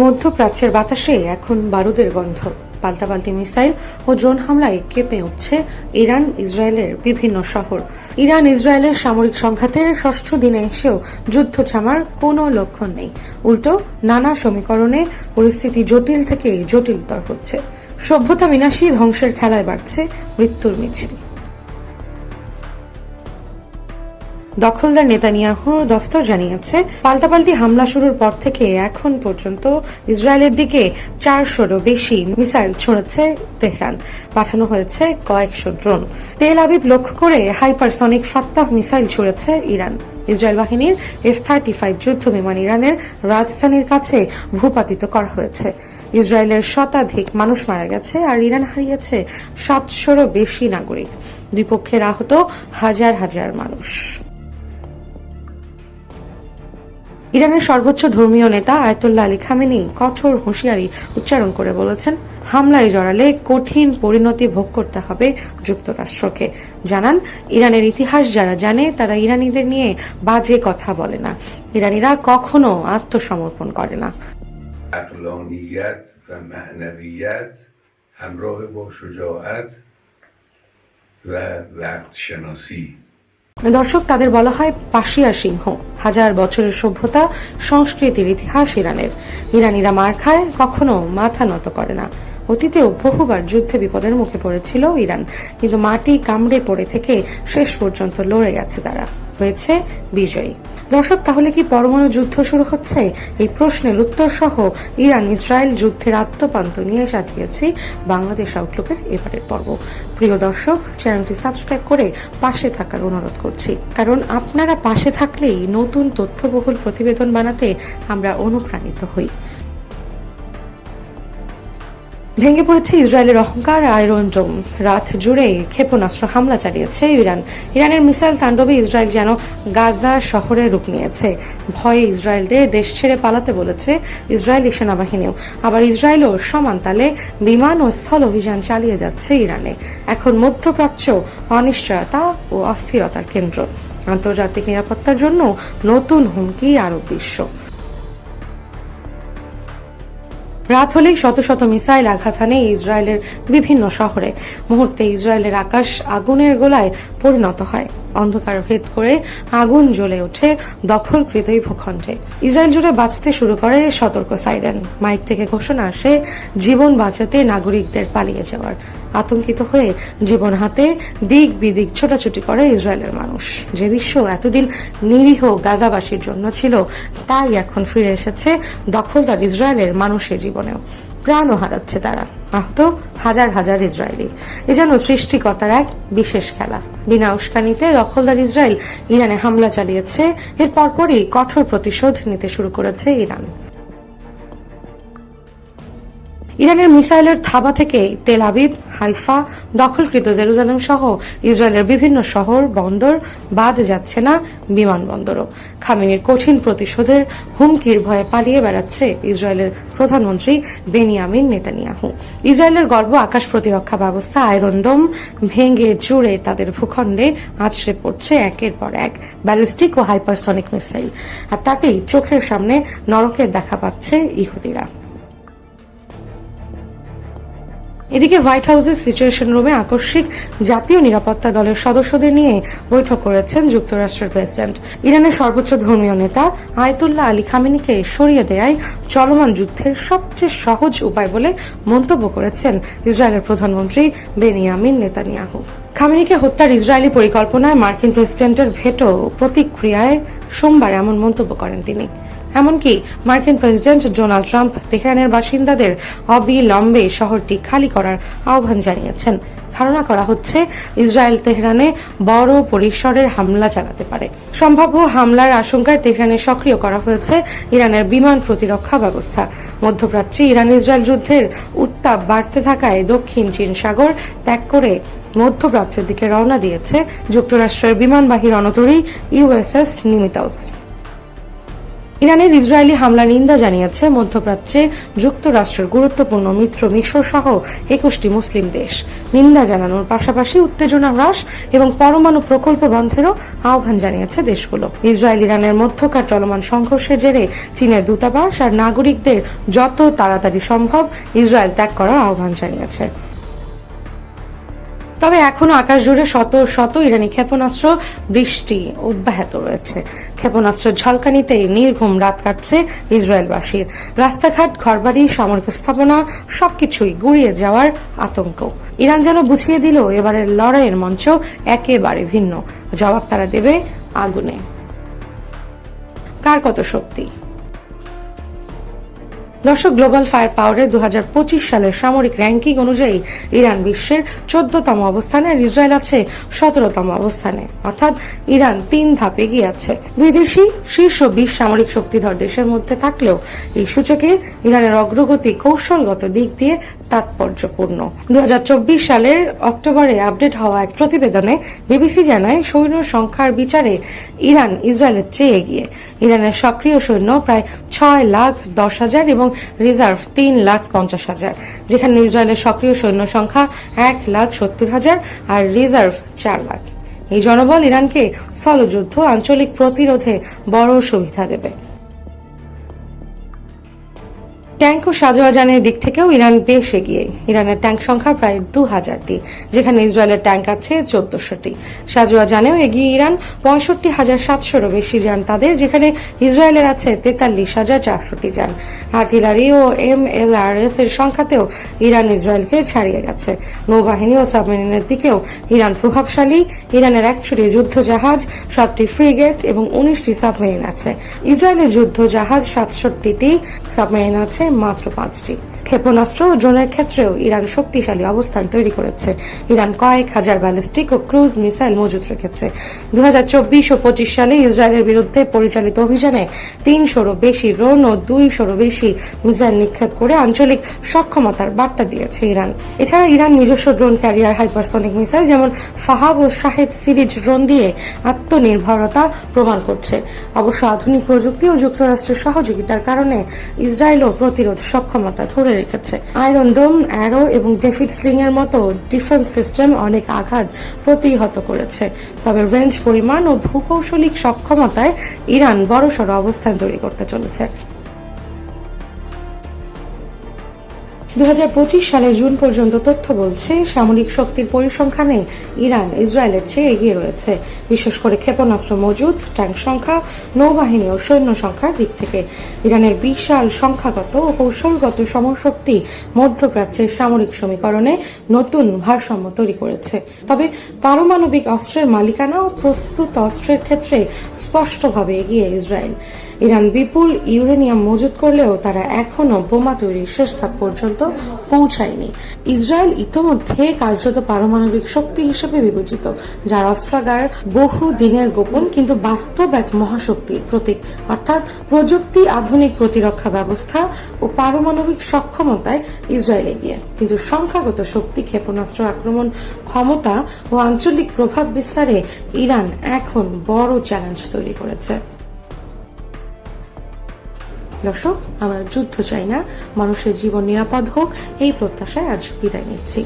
মধ্যপ্রাচ্যের বাতাসে এখন বারুদের গন্ধ। পাল্টাপাল্টি মিসাইল ও ড্রোন হামলায় কেঁপে উঠছে ইরান, ইসরায়েলের বিভিন্ন শহর। ইরান, ইসরায়েলের সামরিক সংঘাতের ষষ্ঠ দিনে এসেও যুদ্ধ থামার কোনো লক্ষণ নেই। উল্টো, নানা সমীকরণে পরিস্থিতি জটিল থেকে জটিলতর হচ্ছে। সভ্যতা বিনাশী ধ্বংসের খেলায় বাড়ছে মৃত্যুর মিছিল। দখলদার নেতানিয়াহু দফতর জানিয়েছে, পাল্টাপাল্টি হামলা শুরুর পর থেকে এখন পর্যন্ত ইসরায়েলের দিকে চারশোরও বেশি মিসাইল ছুঁড়েছে তেহরান। পাঠানো হয়েছে কয়েকশো ড্রোন। তেল আবিব লক্ষ্য করে হাইপারসনিক ফাত্তাহ মিসাইল ছুঁড়েছে ইরান। ইসরায়েল বাহিনীর এফ থার্টি ফাইভ যুদ্ধ বিমান ইরানের রাজধানীর কাছে ভূপাতিত করা হয়েছে। ইসরায়েলের শতাধিক মানুষ মারা গেছে আর ইরান হারিয়েছে সাতশোরও বেশি নাগরিক। দুই পক্ষের আহত হাজার হাজার মানুষ। ইরানের সর্বোচ্চ ধর্মীয় নেতা আয়তুল্লাহ আলী খামেনি কঠোর হুঁশিয়ারি উচ্চারণ করে বলেছেন হামলায় জড়ালে কঠিন পরিণতি ভোগ করতে হবে যুক্তরাষ্ট্রকে জানান ইরানের ইতিহাস যারা জানে তারা ইরানিদের নিয়ে বাজে কথা বলে না ইরানিরা কখনো আত্মসমর্পণ করে না عقلانیت و معنویت همراه با شجاعت و وقت شناسی দর্শক, তাদের বলা হয় পাশিয়া সিংহ। হাজার বছরের সভ্যতা সংস্কৃতির ইতিহাস ইরানের। ইরানিরা মার খায়, কখনো মাথা নত করে না। অতীতেও বহুবার যুদ্ধে বিপদের মুখে পড়েছিল ইরান। কিন্তু মাটি কামড়ে পড়ে থেকে শেষ পর্যন্ত লড়ে গেছে তারা। হয়েছে বিজয়ী। দর্শক, তাহলে কি পরমাণু যুদ্ধ শুরু হচ্ছে? এই প্রশ্নের উত্তর সহ ইরান ইসরায়েল যুদ্ধের আত্মপান্ত নিয়ে সাজিয়েছি বাংলাদেশ আউটলুকের এবারের পর্ব। প্রিয় দর্শক, চ্যানেলটি সাবস্ক্রাইব করে পাশে থাকার অনুরোধ করছি। কারণ আপনারা পাশে থাকলেই নতুন তথ্যবহুল প্রতিবেদন বানাতে আমরা অনুপ্রাণিত হই। ভেঙে পড়েছে ইসরায়েলের অহংকার, আয়রন ডোম রাত জুড়ে ক্ষেপণাস্ত্র হামলা চালিয়েছে ইরান। ইরানের মিসাইল তাণ্ডবে ইসরায়েল যেন গাজা শহরে রূপ নিয়েছে। ভয়ে ইসরায়েলদের দেশ ছেড়ে পালাতে বলেছে ইসরায়েলি সেনাবাহিনীও। আবার ইসরায়েলও সমান তালে বিমান ও স্থল অভিযান চালিয়ে যাচ্ছে ইরানে। এখন মধ্যপ্রাচ্য অনিশ্চয়তা ও অস্থিরতার কেন্দ্র। আন্তর্জাতিক নিরাপত্তার জন্য নতুন হুমকি আরব বিশ্ব। রাত হলেই শত শত মিসাইল আঘাত হানে ইসরায়েলের বিভিন্ন শহরে। মুহূর্তে ইসরায়েলের আকাশ আগুনের গোলায় পরিণত হয়। অন্ধকার ভেদ করে আগুন জ্বলে ওঠে দখলকৃত ভূখণ্ডে। ইসরায়েল জুড়ে বাঁচতে শুরু করে সতর্ক সাইরেন। মাইক থেকে ঘোষণা আসে, জীবন বাঁচাতে নাগরিকদের পালিয়ে যাওয়ার। আতঙ্কিত হয়ে জীবন হাতে দিক বিদিক ছোটাছুটি করে ইসরায়েলের মানুষ। যে দৃশ্য এতদিন নিরীহ গাজাবাসীর জন্য ছিল, তাই এখন ফিরে এসেছে দখলদার ইসরায়েলের মানুষের জীবনেও। প্রাণও হারাচ্ছে তারা। আহত হাজার হাজার ইসরায়েলি। এ যেন সৃষ্টিকর্তার এক বিশেষ খেলা। বিনা উস্কানিতে দখলদার ইসরায়েল ইরানে হামলা চালিয়েছে। এর পরপরই কঠোর প্রতিশোধ নিতে শুরু করেছে ইরান। ইরানের মিসাইলের থাবা থেকে তেল আবিব, হাইফা, দখলকৃত জেরুজালেম সহ ইসরায়েলের বিভিন্ন শহর, বন্দর বাদ যাচ্ছে না বিমানবন্দরও। খামিনের কঠিন প্রতিশোধের হুমকির ভয়ে পালিয়ে বেড়াচ্ছে ইসরায়েলের প্রধানমন্ত্রী বেনিয়ামিন নেতানিয়াহু। ইসরায়েলের গর্ব আকাশ প্রতিরক্ষা ব্যবস্থা আয়রনডোম ভেঙে জুড়ে তাদের ভূখণ্ডে আছড়ে পড়ছে একের পর এক ব্যালিস্টিক ও হাইপারসনিক মিসাইল। আর তাতেই চোখের সামনে নরকের দেখা পাচ্ছে ইহুদিরা। এদিকে হোয়াইট হাউসের সিচুয়েশন রুমে আকস্মিক জাতীয় নিরাপত্তা দলের সদস্যদের নিয়ে বৈঠক করেছেন যুক্তরাষ্ট্রের প্রেসিডেন্ট। ইরানের সর্বোচ্চ ধর্মীয় নেতা আয়তুল্লাহ আলী খামেনিকে সরিয়ে দেয় চলমান যুদ্ধের সবচেয়ে সহজ উপায় বলে মন্তব্য করেছেন ইসরায়েলের প্রধানমন্ত্রী বেনিয়ামিন নেতানিয়াহু। খামেনিকে হত্যার ইসরায়েলি পরিকল্পনায় মার্কিন প্রেসিডেন্টের ভেটো প্রতিক্রিয়ায় সোমবার এমন মন্তব্য করেন তিনি। এমনকি মার্কিন প্রেসিডেন্ট ডোনাল্ড ট্রাম্প তেহরানের বাসিন্দাদের অবিলম্বে শহরটি খালি করার আহ্বান জানিয়েছেন। ধারণা করা হচ্ছে, ইসরায়েল তেহরানে বড় পরিসরের হামলা চালাতে পারে। সম্ভাব্য হামলার আশঙ্কায় তেহরানে সক্রিয় করা হয়েছে ইরানের বিমান প্রতিরক্ষা ব্যবস্থা। মধ্যপ্রাচ্যে ইরান ইসরায়েল যুদ্ধের উত্তাপ বাড়তে থাকায় দক্ষিণ চীন সাগর ত্যাগ করে মধ্যপ্রাচ্যের দিকে রওনা দিয়েছে। যুক্তরাষ্ট্রের বিমানবাহী রণতরী ইউএসএস নিমিটাউস ইরানের ইসরায়েলি হামলা নিন্দা জানিয়েছে মধ্যপ্রাচ্যে যুক্তরাষ্ট্রের গুরুত্বপূর্ণ মিত্র মিশর সহ একুশটি মুসলিম দেশ। নিন্দা জানানোর পাশাপাশি উত্তেজনা হ্রাস এবং পরমাণু প্রকল্প বন্ধেরও আহ্বান জানিয়েছে দেশগুলো। ইসরায়েল ইরানের মধ্যকার চলমান সংঘর্ষের জেরে চীনের দূতাবাস আর নাগরিকদের যত তাড়াতাড়ি সম্ভব ইসরায়েল ত্যাগ করার আহ্বান জানিয়েছে। তবে এখনও আকাশ জুড়ে শত শত ইরানি ক্ষেপণাস্ত্র বৃষ্টি অব্যাহত রয়েছে। ক্ষেপণাস্ত্রের ঝলকানিতে নির্ঘুম রাত কাটছে ইসরায়েলবাসীর। রাস্তাঘাট, ঘরবাড়ি, সামরিক স্থাপনা সবকিছুই গুড়িয়ে যাওয়ার আতঙ্ক। ইরান যেন বুঝিয়ে দিল, এবারের লড়াইয়ের মঞ্চ একেবারে ভিন্ন। জবাব তারা দেবে আগুনে। কার কত শক্তি? দর্শক গ্লোবাল ফায়ার পাওয়ারের দু সালের সামরিক র্যাঙ্কিং অনুযায়ী ইরান বিশ্বের চোদ্দতম অবস্থানে আর ইসরায়েল আছে সতেরোতম অবস্থানে। অর্থাৎ ইরান তিন ধাপ এগিয়ে আছে। দুই দেশই শীর্ষ বিশ সামরিক শক্তিধর দেশের মধ্যে থাকলেও এই সূচকে ইরানের অগ্রগতি কৌশলগত দিক দিয়ে তাৎপর্যপূর্ণ। দুহাজার চব্বিশ সালের অক্টোবরে আপডেট হওয়া এক প্রতিবেদনে বিবিসি জানায়, সৈন্য সংখ্যার বিচারে ইরান ইসরায়েলের চেয়ে এগিয়ে। ইরানের সক্রিয় সৈন্য প্রায় ছয় লাখ দশ হাজার এবং রিজার্ভ তিন লাখ পঞ্চাশ হাজার, যেখানে ইসরায়েলের সক্রিয় সৈন্য সংখ্যা এক লাখ সত্তর হাজার আর রিজার্ভ চার লাখ। এই জনবল ইরানকে স্থলযুদ্ধ, আঞ্চলিক প্রতিরোধে বড় সুবিধা দেবে। ট্যাঙ্ক ও সাজোয়াজানের দিক থেকেও ইরান বেশ এগিয়ে। ইরানের ট্যাঙ্ক সংখ্যা প্রায় দু হাজারটি যেখানে ইসরায়েলের ট্যাঙ্ক আছে চোদ্দশোটি। সাজোয়াজানেও এগিয়ে ইরান পঁয়ষট্টি হাজার সাতশোরও বেশি যান তাদের, যেখানে ইসরায়েলের আছে তেতাল্লিশ হাজার চারশোটি যান। আর্টিলারি ও এম এল আর এস এর সংখ্যাতেও ইরান ইসরায়েলকে ছাড়িয়ে গেছে। নৌবাহিনী ও সাবমেরিনের দিকেও ইরান প্রভাবশালী। ইরানের একশোটি যুদ্ধ জাহাজ সাতটি ফ্রিগেট এবং উনিশটি সাবমেরিন আছে। ইসরায়েলের যুদ্ধ জাহাজ সাতষট্টিটি, সাবমেরিন আছে মাত্র পাঁচটি। ক্ষেপণাস্ত্র ও ড্রোনের ক্ষেত্রেও ইরান শক্তিশালী অবস্থান তৈরি করেছে। ইরান কয়েক হাজার ব্যালিস্টিক ও ক্রুজ মিসাইল মজুত রেখেছে। দু হাজার চব্বিশ ও পঁচিশ সালে ইসরায়েলের বিরুদ্ধে পরিচালিত অভিযানে তিনশোরও বেশি ড্রোন ও দুইশোরও বেশি মিসাইল নিক্ষেপ করে আঞ্চলিক সক্ষমতার বার্তা দিয়েছে ইরান। এছাড়া ইরান নিজস্ব ড্রোন ক্যারিয়ার হাইপারসনিক মিসাইল যেমন ফাহাব ও শাহেদ সিরিজ ড্রোন দিয়ে আত্মনির্ভরতা প্রমাণ করছে। অবশ্য আধুনিক প্রযুক্তি ও যুক্তরাষ্ট্রের সহযোগিতার কারণে ইসরায়েলও প্রতিরোধ সক্ষমতা ধরে রেখেছে। আয়রন ডোম অ্যারো এবং ডেফিড স্লিং এর মতো ডিফেন্স সিস্টেম অনেক আঘাত প্রতিহত করেছে। তবে রেঞ্জ পরিমাণ ও ভূকৌশলিক সক্ষমতায় ইরান বড়সড় অবস্থান তৈরি করতে চলেছে। দু সালের জুন পর্যন্ত তথ্য বলছে, সামরিক শক্তির পরিসংখ্যানে ইরান ইসরায়েলের চেয়ে এগিয়ে রয়েছে। বিশেষ করে ক্ষেপণাস্ত্র মজুদ, ট্যাঙ্ক সংখ্যা, নৌবাহিনী ও সৈন্য সংখ্যার দিক থেকে। ইরানের বিশাল সংখ্যাগত ও কৌশলগত সমশক্তি মধ্যপ্রাচ্যের সামরিক সমীকরণে নতুন ভারসাম্য তৈরি করেছে। তবে পারমাণবিক অস্ত্রের মালিকানা ও প্রস্তুত অস্ত্রের ক্ষেত্রে স্পষ্টভাবে এগিয়ে ইসরায়েল। ইরান বিপুল ইউরেনিয়াম মজুত করলেও তারা এখনও বোমা তৈরির শেষ পর্যন্ত পৌঁছায়নি। ইসরায়েল ইতোমধ্যে কার্যত পারমাণবিক শক্তি হিসেবে বিবেচিত, যার অস্ত্রাগার বহু দিনের গোপন কিন্তু বাস্তব এক মহাশক্তির প্রতীক। অর্থাৎ প্রযুক্তি, আধুনিক প্রতিরক্ষা ব্যবস্থা ও পারমাণবিক সক্ষমতায় ইসরায়েল এগিয়ে। কিন্তু সংখ্যাগত শক্তি, ক্ষেপণাস্ত্র আক্রমণ, ক্ষমতা ও আঞ্চলিক প্রভাব বিস্তারে ইরান এখন বড় চ্যালেঞ্জ তৈরি করেছে। দর্শক আমরা যুদ্ধ চাই না। মানুষের জীবন নিরাপদ হোক এই প্রত্যাশায় আজ বিদায় নিচ্ছি।